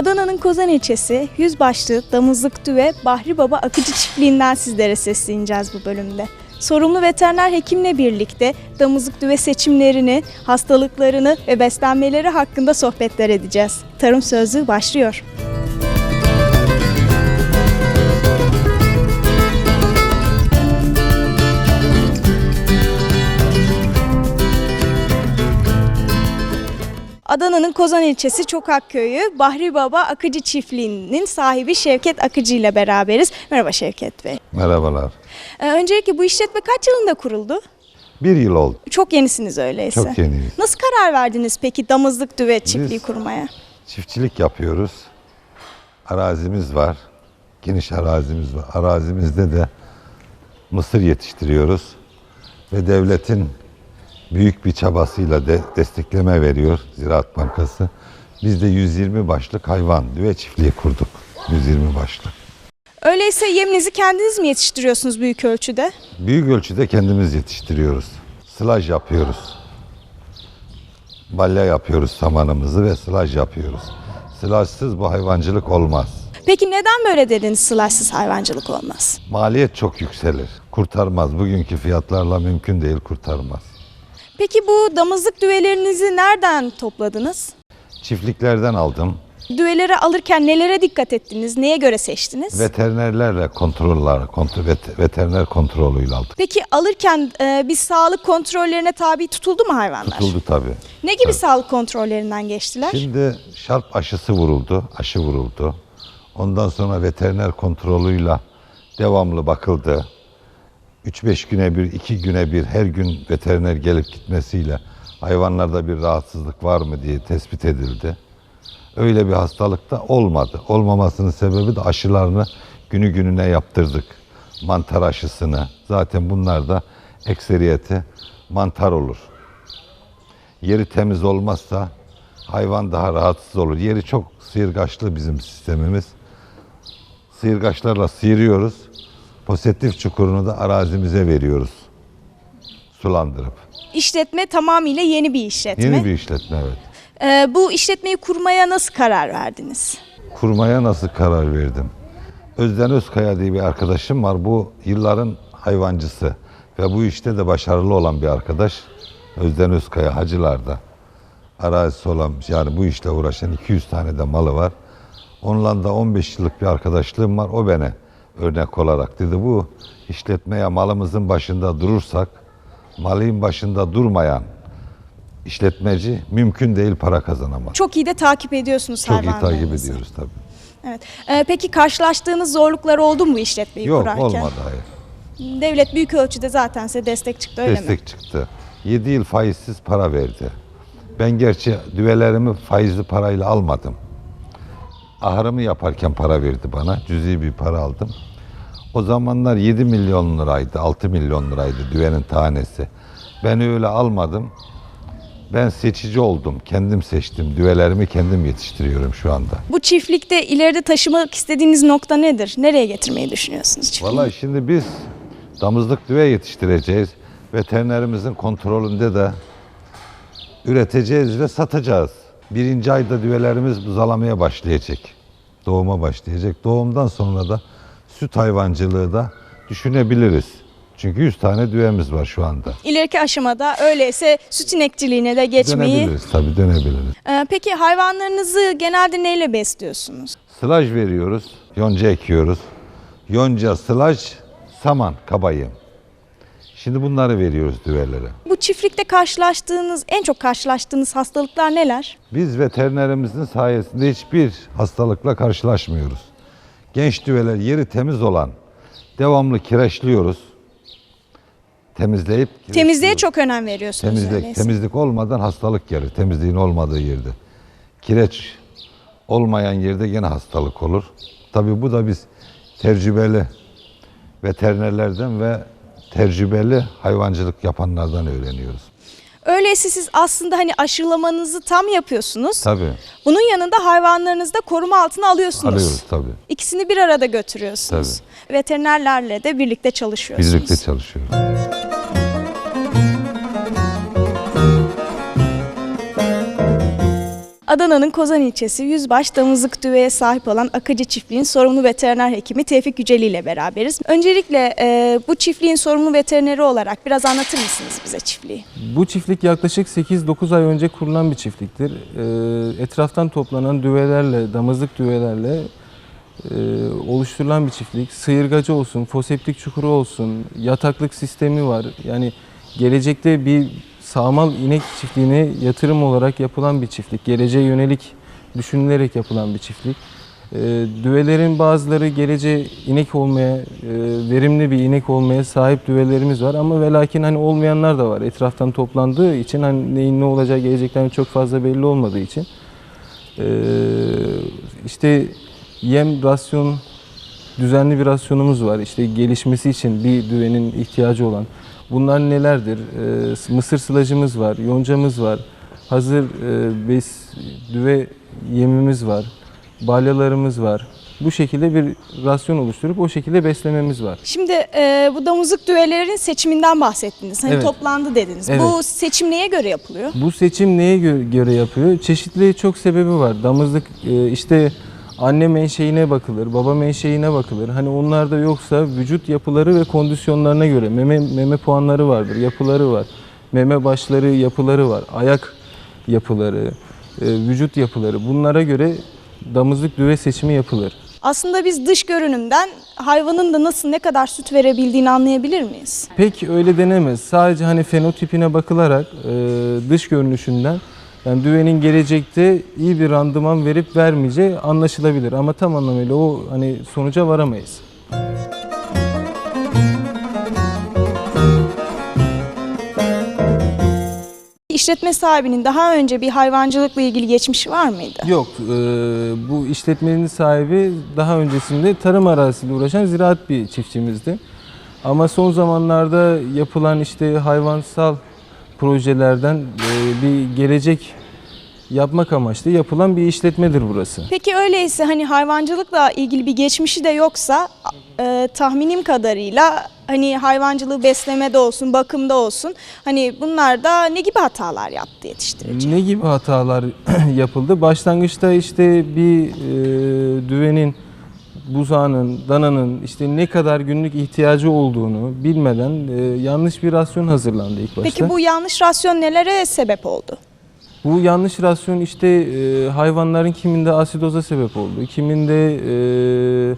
Adana'nın Kozan ilçesi Yüzbaşlı, Damızlık Düve, Bahri Baba Akıcı Çiftliği'nden sizlere sesleneceğiz bu bölümde. Sorumlu veteriner hekimle birlikte damızlık düve seçimlerini, hastalıklarını ve beslenmeleri hakkında sohbetler edeceğiz. Tarım Sözlüğü başlıyor. Adana'nın Kozan ilçesi Çokak Köyü Bahri Baba Akıcı Çiftliği'nin sahibi Şevket Akıcı ile beraberiz. Merhaba Şevket Bey. Merhabalar. Ee, öncelikle bu işletme kaç yılında kuruldu? Bir yıl oldu. Çok yenisiniz öyleyse. Çok yeniyiz. Nasıl karar verdiniz peki damızlık düve çiftliği Biz- kurmaya? Çiftçilik yapıyoruz. Arazimiz var. Geniş arazimiz var. Arazimizde de mısır yetiştiriyoruz. Ve devletin büyük bir çabasıyla de destekleme veriyor Ziraat Bankası. Biz de 120 başlık hayvan düve çiftliği kurduk. 120 başlık. Öyleyse yeminizi kendiniz mi yetiştiriyorsunuz büyük ölçüde? Büyük ölçüde kendimiz yetiştiriyoruz. Sılaj yapıyoruz. Balya yapıyoruz samanımızı ve sılaj yapıyoruz. Sılajsız bu hayvancılık olmaz. Peki neden böyle dediniz sılajsız hayvancılık olmaz? Maliyet çok yükselir. Kurtarmaz. Bugünkü fiyatlarla mümkün değil kurtarmaz. Peki bu damızlık düvelerinizi nereden topladınız? Çiftliklerden aldım. Düveleri alırken nelere dikkat ettiniz? Neye göre seçtiniz? Veterinerlerle kontroller, kontrol, vet- veteriner kontrolüyle aldık. Peki alırken e, bir sağlık kontrollerine tabi tutuldu mu hayvanlar? Tutuldu tabii. Ne gibi sağlık kontrollerinden geçtiler? Şimdi şarp aşısı vuruldu, aşı vuruldu. Ondan sonra veteriner kontrolüyle devamlı bakıldı. 3-5 güne bir, 2 güne bir her gün veteriner gelip gitmesiyle hayvanlarda bir rahatsızlık var mı diye tespit edildi. Öyle bir hastalık da olmadı. Olmamasının sebebi de aşılarını günü gününe yaptırdık. Mantar aşısını. Zaten bunlar da ekseriyeti mantar olur. Yeri temiz olmazsa hayvan daha rahatsız olur. Yeri çok sıyırgaçlı bizim sistemimiz. Sıyırgaçlarla sıyırıyoruz. Pozitif çukurunu da arazimize veriyoruz. Sulandırıp. İşletme tamamıyla yeni bir işletme. Yeni bir işletme evet. E, bu işletmeyi kurmaya nasıl karar verdiniz? Kurmaya nasıl karar verdim? Özden Özkaya diye bir arkadaşım var. Bu yılların hayvancısı ve bu işte de başarılı olan bir arkadaş. Özden Özkaya Hacılar'da arazisi olan yani bu işle uğraşan 200 tane de malı var. Onunla da 15 yıllık bir arkadaşlığım var. O bana örnek olarak dedi bu işletmeye malımızın başında durursak malın başında durmayan işletmeci mümkün değil para kazanamaz. Çok iyi de takip ediyorsunuz Çok iyi takip hayvanlarınızı. ediyoruz tabii. Evet. E, peki karşılaştığınız zorluklar oldu mu bu işletmeyi Yok kurarken? olmadı hayır. Devlet büyük ölçüde zaten size destek çıktı öyle mi? Destek çıktı. 7 yıl faizsiz para verdi. Ben gerçi düvelerimi faizli parayla almadım. Ahırımı yaparken para verdi bana. Cüzi bir para aldım. O zamanlar 7 milyon liraydı, 6 milyon liraydı düvenin tanesi. Ben öyle almadım. Ben seçici oldum. Kendim seçtim. Düvelerimi kendim yetiştiriyorum şu anda. Bu çiftlikte ileride taşımak istediğiniz nokta nedir? Nereye getirmeyi düşünüyorsunuz çiftliği? Vallahi şimdi biz damızlık düve yetiştireceğiz. Veterinerimizin kontrolünde de üreteceğiz ve satacağız. Birinci ayda düvelerimiz buzalamaya başlayacak. Doğuma başlayacak. Doğumdan sonra da süt hayvancılığı da düşünebiliriz. Çünkü 100 tane düvemiz var şu anda. İleriki aşamada öyleyse süt inekçiliğine de geçmeyi... Dönebiliriz tabii dönebiliriz. Ee, peki hayvanlarınızı genelde neyle besliyorsunuz? Sılaj veriyoruz, yonca ekiyoruz. Yonca, sılaj, saman, kabayım. Şimdi bunları veriyoruz düvelere. Bu çiftlikte karşılaştığınız, en çok karşılaştığınız hastalıklar neler? Biz veterinerimizin sayesinde hiçbir hastalıkla karşılaşmıyoruz. Genç düveler yeri temiz olan devamlı kireçliyoruz. Temizleyip Temizliğe kireçliyoruz. çok önem veriyorsunuz temizlik öyleyse. temizlik olmadan hastalık gelir. Temizliğin olmadığı yerde. Kireç olmayan yerde gene hastalık olur. Tabii bu da biz tecrübeli veterinerlerden ve tecrübeli hayvancılık yapanlardan öğreniyoruz. Öyleyse siz aslında hani aşılamanızı tam yapıyorsunuz. Tabii Bunun yanında hayvanlarınızı da koruma altına alıyorsunuz. arıyoruz tabii. İkisini bir arada götürüyorsunuz. Veterinerlerle de birlikte çalışıyorsunuz. Birlikte çalışıyoruz. Adana'nın Kozan ilçesi Yüzbaş Damızlık Düve'ye sahip olan Akıcı Çiftliği'nin sorumlu veteriner hekimi Tevfik Yüceli ile beraberiz. Öncelikle e, bu çiftliğin sorumlu veterineri olarak biraz anlatır mısınız bize çiftliği? Bu çiftlik yaklaşık 8-9 ay önce kurulan bir çiftliktir. Ee, etraftan toplanan düvelerle, damızlık düvelerle e, oluşturulan bir çiftlik. Sıyırgacı olsun, foseptik çukuru olsun, yataklık sistemi var. Yani gelecekte bir sağmal inek çiftliğine yatırım olarak yapılan bir çiftlik. Geleceğe yönelik düşünülerek yapılan bir çiftlik. Ee, düvelerin bazıları geleceğe inek olmaya, e, verimli bir inek olmaya sahip düvelerimiz var ama ve lakin hani olmayanlar da var. Etraftan toplandığı için hani neyin ne olacağı gelecekten çok fazla belli olmadığı için. Ee, işte yem rasyon düzenli bir rasyonumuz var. İşte gelişmesi için bir düvenin ihtiyacı olan. Bunlar nelerdir? Ee, mısır sılacımız var, yoncamız var. Hazır e, bes düve yemimiz var. Balyalarımız var. Bu şekilde bir rasyon oluşturup o şekilde beslememiz var. Şimdi e, bu damızlık düvelerin seçiminden bahsettiniz. Hani Evet. toplandı dediniz. Evet. Bu seçim neye göre yapılıyor? Bu seçim neye gö- göre yapıyor? Çeşitli çok sebebi var. Damızlık e, işte anne menşeine bakılır, baba menşeine bakılır. Hani onlarda yoksa vücut yapıları ve kondisyonlarına göre meme meme puanları vardır, yapıları var. Meme başları, yapıları var. Ayak yapıları, e, vücut yapıları. Bunlara göre damızlık düve seçimi yapılır. Aslında biz dış görünümden hayvanın da nasıl ne kadar süt verebildiğini anlayabilir miyiz? Pek öyle denemez. Sadece hani fenotipine bakılarak e, dış görünüşünden yani düvenin gelecekte iyi bir randıman verip vermeyeceği anlaşılabilir ama tam anlamıyla o hani sonuca varamayız. İşletme sahibinin daha önce bir hayvancılıkla ilgili geçmişi var mıydı? Yok, e, bu işletmenin sahibi daha öncesinde tarım arazisiyle uğraşan ziraat bir çiftçimizdi. Ama son zamanlarda yapılan işte hayvansal projelerden e, bir gelecek yapmak amaçlı yapılan bir işletmedir burası. Peki öyleyse hani hayvancılıkla ilgili bir geçmişi de yoksa e, tahminim kadarıyla hani hayvancılığı beslemede olsun, bakımda olsun hani bunlarda ne gibi hatalar yaptı yetiştirici? Ne gibi hatalar yapıldı? Başlangıçta işte bir e, düvenin, buzağının, dananın işte ne kadar günlük ihtiyacı olduğunu bilmeden e, yanlış bir rasyon hazırlandı ilk başta. Peki bu yanlış rasyon nelere sebep oldu? Bu yanlış rasyon işte e, hayvanların kiminde asidoza sebep oldu, kiminde e,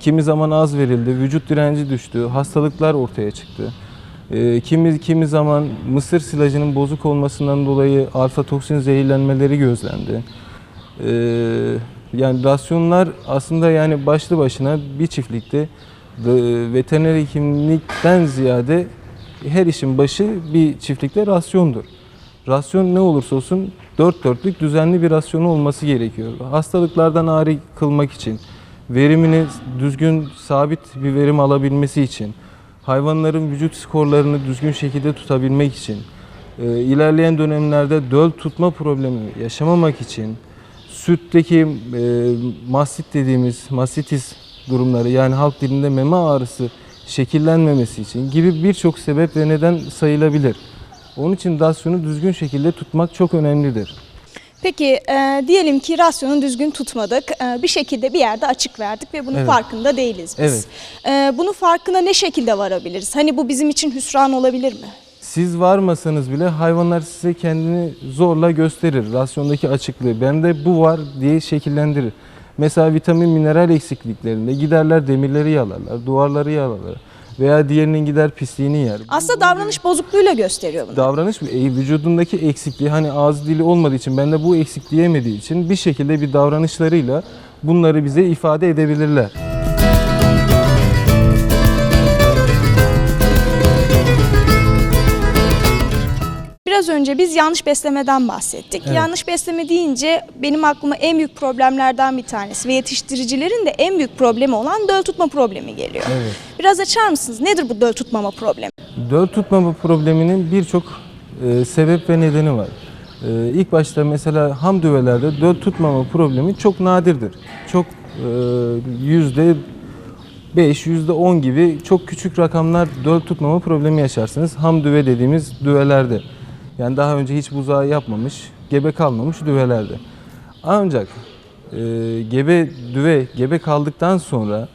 kimi zaman az verildi, vücut direnci düştü, hastalıklar ortaya çıktı. E, kimi kimi zaman mısır silajının bozuk olmasından dolayı alfa toksin zehirlenmeleri gözlendi. E, yani rasyonlar aslında yani başlı başına bir çiftlikte veteriner hekimlikten ziyade her işin başı bir çiftlikte rasyondur. Rasyon ne olursa olsun dört dörtlük düzenli bir rasyonu olması gerekiyor. Hastalıklardan ağrı kılmak için, verimini düzgün sabit bir verim alabilmesi için, hayvanların vücut skorlarını düzgün şekilde tutabilmek için, e, ilerleyen dönemlerde döl tutma problemi yaşamamak için, sütteki e, mastit dediğimiz mastitis durumları yani halk dilinde meme ağrısı şekillenmemesi için gibi birçok sebep ve neden sayılabilir. Onun için rasyonu düzgün şekilde tutmak çok önemlidir. Peki e, diyelim ki rasyonu düzgün tutmadık. E, bir şekilde bir yerde açık verdik ve bunun Evet. farkında değiliz biz. Evet. E, bunun farkına ne şekilde varabiliriz? Hani bu bizim için hüsran olabilir mi? Siz varmasanız bile hayvanlar size kendini zorla gösterir. Rasyondaki açıklığı. Bende bu var diye şekillendirir. Mesela vitamin mineral eksikliklerinde giderler demirleri yalarlar, duvarları yalarlar. Veya diğerinin gider pisliğini yer. Aslında davranış bozukluğuyla gösteriyor bunu. davranış mı? E, vücudundaki eksikliği hani ağız dili olmadığı için bende bu eksikliği yemediği için bir şekilde bir davranışlarıyla bunları bize ifade edebilirler. Biraz önce biz yanlış beslemeden bahsettik. Evet. Yanlış besleme deyince benim aklıma en büyük problemlerden bir tanesi ve yetiştiricilerin de en büyük problemi olan döl tutma problemi geliyor. Evet. Biraz açar mısınız? Nedir bu döl tutmama problemi? Döl tutmama probleminin birçok e, sebep ve nedeni var. E, ilk başta mesela ham düvelerde döl tutmama problemi çok nadirdir. Çok e, yüzde 5, yüzde 10 gibi çok küçük rakamlar döl tutmama problemi yaşarsınız. Ham düve dediğimiz düvelerde. Yani daha önce hiç buzağı yapmamış, gebe kalmamış düvelerde. Ancak e, gebe düve gebe kaldıktan sonra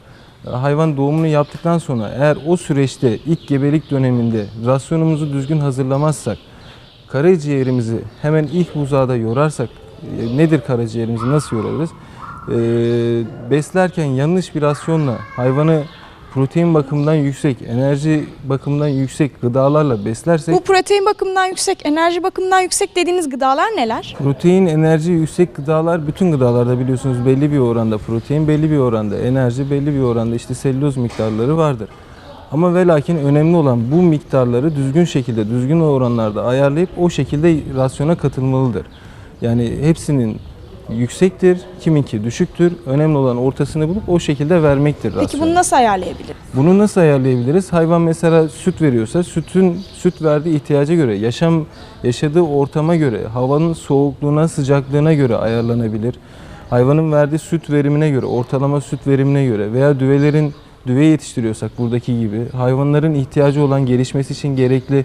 hayvan doğumunu yaptıktan sonra eğer o süreçte ilk gebelik döneminde rasyonumuzu düzgün hazırlamazsak karaciğerimizi hemen ilk buzağda yorarsak e, nedir karaciğerimizi nasıl yorarız? E, beslerken yanlış bir rasyonla hayvanı protein bakımından yüksek, enerji bakımından yüksek gıdalarla beslersek Bu protein bakımından yüksek, enerji bakımından yüksek dediğiniz gıdalar neler? Protein, enerji yüksek gıdalar bütün gıdalarda biliyorsunuz belli bir oranda protein, belli bir oranda enerji, belli bir oranda işte selüloz miktarları vardır. Ama ve lakin önemli olan bu miktarları düzgün şekilde, düzgün oranlarda ayarlayıp o şekilde rasyona katılmalıdır. Yani hepsinin yüksektir, kiminki düşüktür. Önemli olan ortasını bulup o şekilde vermektir Peki rasyona. bunu nasıl ayarlayabiliriz? Bunu nasıl ayarlayabiliriz? Hayvan mesela süt veriyorsa sütün süt verdiği ihtiyaca göre, yaşam yaşadığı ortama göre, havanın soğukluğuna, sıcaklığına göre ayarlanabilir. Hayvanın verdiği süt verimine göre, ortalama süt verimine göre veya düvelerin düve yetiştiriyorsak buradaki gibi hayvanların ihtiyacı olan gelişmesi için gerekli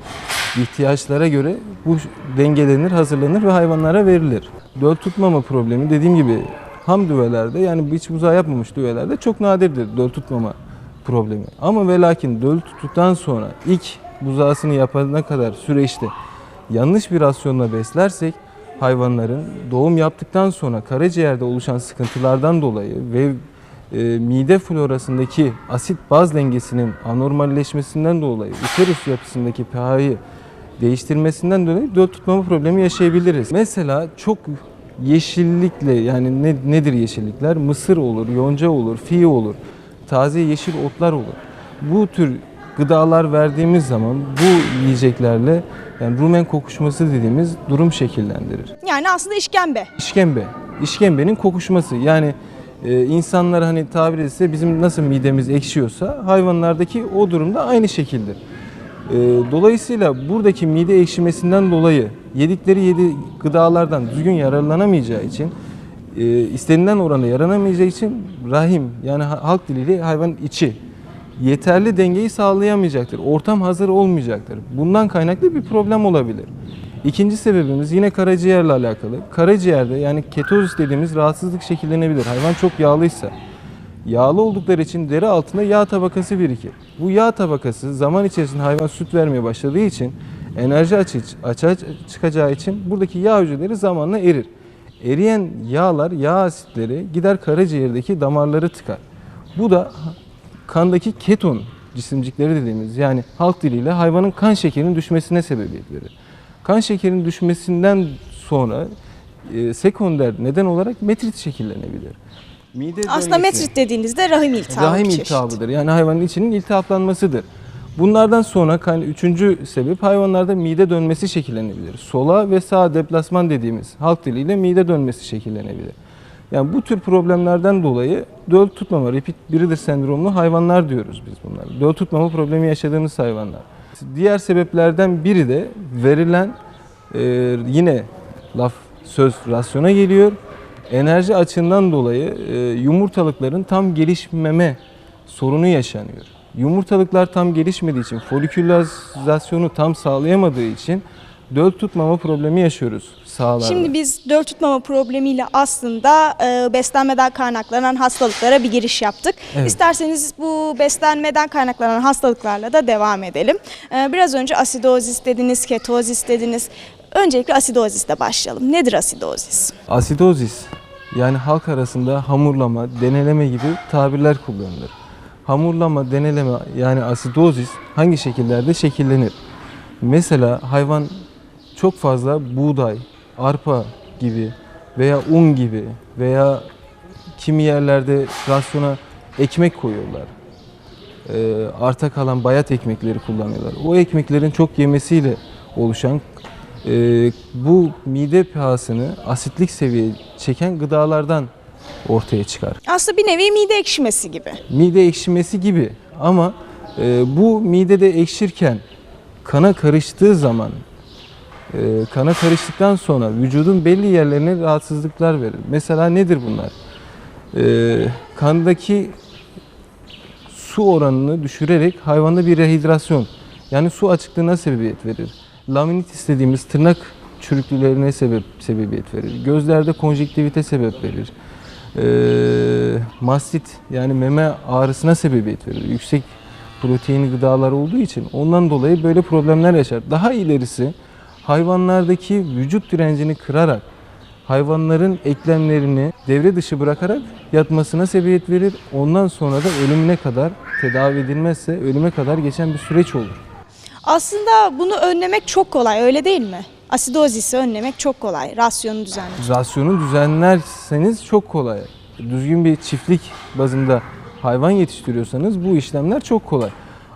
ihtiyaçlara göre bu dengelenir, hazırlanır ve hayvanlara verilir. Döl tutmama problemi dediğim gibi ham düvelerde yani hiç buzağı yapmamış düvelerde çok nadirdir döl tutmama problemi. Ama ve lakin döl tuttuktan sonra ilk buzağısını yapana kadar süreçte yanlış bir rasyonla beslersek hayvanların doğum yaptıktan sonra karaciğerde oluşan sıkıntılardan dolayı ve e, mide florasındaki asit baz dengesinin anormalleşmesinden dolayı uterus yapısındaki pH'yi değiştirmesinden dolayı döl tutmama problemi yaşayabiliriz. Mesela çok yeşillikle yani ne, nedir yeşillikler? Mısır olur, yonca olur, fi olur, taze yeşil otlar olur. Bu tür gıdalar verdiğimiz zaman bu yiyeceklerle yani rumen kokuşması dediğimiz durum şekillendirir. Yani aslında işkembe. İşkembe. İşkembenin kokuşması. Yani e, insanlar hani tabir etse bizim nasıl midemiz ekşiyorsa hayvanlardaki o durumda aynı şekildir. E, dolayısıyla buradaki mide ekşimesinden dolayı yedikleri yedi gıdalardan düzgün yararlanamayacağı için e, istenilen oranda yaranamayacağı için rahim yani ha- halk diliyle hayvan içi yeterli dengeyi sağlayamayacaktır. Ortam hazır olmayacaktır. Bundan kaynaklı bir problem olabilir. İkinci sebebimiz yine karaciğerle alakalı. Karaciğerde yani ketozis dediğimiz rahatsızlık şekillenebilir. Hayvan çok yağlıysa. Yağlı oldukları için deri altında yağ tabakası birikir. Bu yağ tabakası zaman içerisinde hayvan süt vermeye başladığı için enerji açı, açığa çıkacağı için buradaki yağ hücreleri zamanla erir. Eriyen yağlar, yağ asitleri gider karaciğerdeki damarları tıkar. Bu da kandaki keton cisimcikleri dediğimiz yani halk diliyle hayvanın kan şekerinin düşmesine sebebiyet verir. Kan şekerinin düşmesinden sonra e, sekonder neden olarak metrit şekillenebilir. Mide Aslında bölgesi- metrit dediğinizde rahim iltihabı Rahim bir çeşit. iltihabıdır. Yani hayvanın içinin iltihaplanmasıdır. Bunlardan sonra kan üçüncü sebep hayvanlarda mide dönmesi şekillenebilir. Sola ve sağ deplasman dediğimiz halk diliyle mide dönmesi şekillenebilir. Yani bu tür problemlerden dolayı döl tutmama, repeat breeder sendromlu hayvanlar diyoruz biz bunlara. Döl tutmama problemi yaşadığımız hayvanlar. Diğer sebeplerden biri de verilen e, yine laf söz rasyona geliyor. Enerji açığından dolayı e, yumurtalıkların tam gelişmeme sorunu yaşanıyor. Yumurtalıklar tam gelişmediği için, folikülizasyonu tam sağlayamadığı için döl tutmama problemi yaşıyoruz sağlarda. Şimdi biz döl tutmama problemiyle aslında e, beslenmeden kaynaklanan hastalıklara bir giriş yaptık. Evet. İsterseniz bu beslenmeden kaynaklanan hastalıklarla da devam edelim. E, biraz önce asidozis dediniz, ketozis dediniz. Öncelikle asidozisle başlayalım. Nedir asidozis? Asidozis yani halk arasında hamurlama, deneleme gibi tabirler kullanılır. Hamurlama, deneleme yani asidozis hangi şekillerde şekillenir? Mesela hayvan çok fazla buğday, arpa gibi veya un gibi veya kimi yerlerde rasyona ekmek koyuyorlar. Ee, arta kalan bayat ekmekleri kullanıyorlar. O ekmeklerin çok yemesiyle oluşan e, bu mide pH'sını asitlik seviyeye çeken gıdalardan ortaya çıkar. Aslında bir nevi mide ekşimesi gibi. Mide ekşimesi gibi ama e, bu midede ekşirken kana karıştığı zaman e, kana karıştıktan sonra vücudun belli yerlerine rahatsızlıklar verir. Mesela nedir bunlar? E, kandaki su oranını düşürerek hayvanda bir rehidrasyon yani su açıklığına sebebiyet verir. Laminitis dediğimiz tırnak çürüklülerine sebep sebebiyet verir. Gözlerde konjektivite sebep verir. Ee, mastit yani meme ağrısına sebebiyet verir. Yüksek proteinli gıdalar olduğu için ondan dolayı böyle problemler yaşar. Daha ilerisi hayvanlardaki vücut direncini kırarak hayvanların eklemlerini devre dışı bırakarak yatmasına sebebiyet verir. Ondan sonra da ölümüne kadar tedavi edilmezse ölüme kadar geçen bir süreç olur. Aslında bunu önlemek çok kolay öyle değil mi? Asidozisi önlemek çok kolay. Rasyonu düzenlemek. Rasyonu düzenlerseniz çok kolay. Düzgün bir çiftlik bazında hayvan yetiştiriyorsanız bu işlemler çok kolay.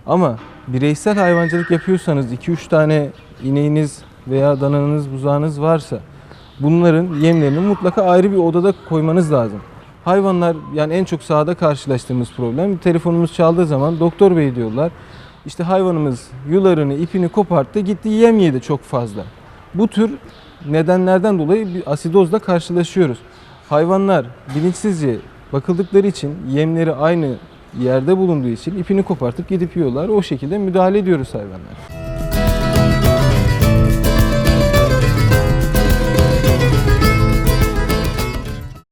Ama bireysel hayvancılık yapıyorsanız 2-3 tane ineğiniz veya dananız, buzağınız varsa bunların yemlerini mutlaka ayrı bir odada koymanız lazım. Hayvanlar yani en çok sahada karşılaştığımız problem telefonumuz çaldığı zaman doktor bey diyorlar. İşte hayvanımız yularını, ipini koparttı, gitti yem yedi çok fazla. Bu tür nedenlerden dolayı bir asidozla karşılaşıyoruz. Hayvanlar bilinçsizce bakıldıkları için yemleri aynı yerde bulunduğu için ipini kopartıp gidip yiyorlar. O şekilde müdahale ediyoruz hayvanlara.